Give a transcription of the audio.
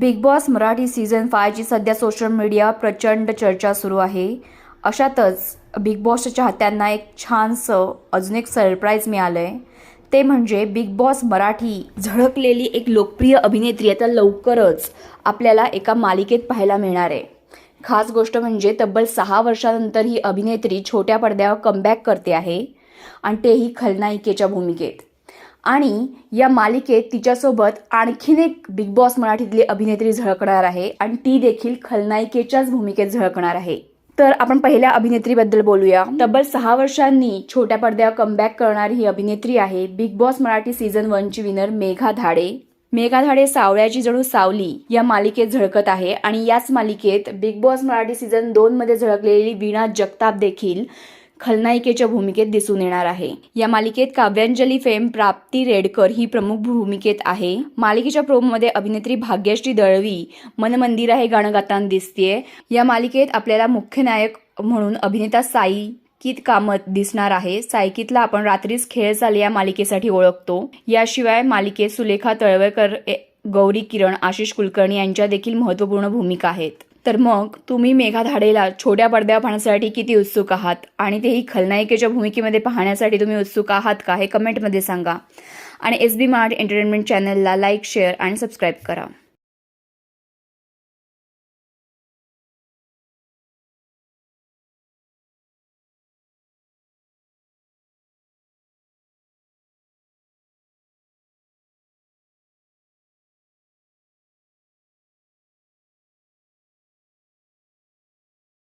Big Boss Marathi season फायची सध्या social media प्रचंड चर्चा सुरू आहे. अशातच बिग बॉसच्या चाहत्यांना एक छानसं अजून एक सरप्राईज मिळालं आहे ते म्हणजे बिग बॉस मराठी झळकलेली एक लोकप्रिय अभिनेत्री आता लवकरच आपल्याला एका मालिकेत पाहायला मिळणार आहे. खास गोष्ट म्हणजे तब्बल सहा वर्षानंतर ही अभिनेत्री छोट्या पडद्यावर कमबॅक करते आहे आणि तेही खलनायिकेच्या भूमिकेत. आणि या मालिकेत तिच्यासोबत आणखीन एक बिग बॉस मराठीतली अभिनेत्री झळकणार आहे आणि ती देखील खलनायिकेच्याच भूमिकेत झळकणार आहे. तर आपण पहिल्या अभिनेत्रीबद्दल बोलूया. तब्बल सहा वर्षांनी छोट्या पडद्यावर कमबॅक करणारी ही अभिनेत्री आहे. बिग बॉस मराठी सीझन वनची विनर मेघा धाडे. मेघा धाडे सावळ्याची जणू सावली या मालिकेत झळकत आहे आणि याच मालिकेत बिग बॉस मराठी सीझन दोन मध्ये झळकलेली वीणा जगताप देखील खलनायिकेच्या भूमिकेत दिसून येणार आहे. या मालिकेत काव्यांजली फेम प्राप्ती रेडकर ही प्रमुख भूमिकेत आहे. मालिकेच्या प्रोमोमध्ये अभिनेत्री भाग्यश्री दळवी मनमंदिरा हे गाणं गाताना दिसतीये. या मालिकेत आपल्याला मुख्य नायक म्हणून अभिनेता साई कित कामत दिसणार आहे. सायकीतला आपण रात्रीच खेळ चाल या मालिकेसाठी ओळखतो. याशिवाय मालिकेत सुलेखा तळवळकर ए- गौरी किरण आशिष कुलकर्णी यांच्या देखील महत्त्वपूर्ण भूमिका आहेत. तर मग तुम्ही मेघा धाडेला छोट्या पडद्यावर पाहण्यासाठी किती उत्सुक आहात? आणि तेही खलनायिकेच्या भूमिकेमध्ये पाहण्यासाठी तुम्ही उत्सुक आहात का? हे कमेंटमध्ये सांगा. आणि एस बी मार्ट एंटरटेनमेंट चॅनलला लाईक शेअर आणि सबस्क्राईब करा.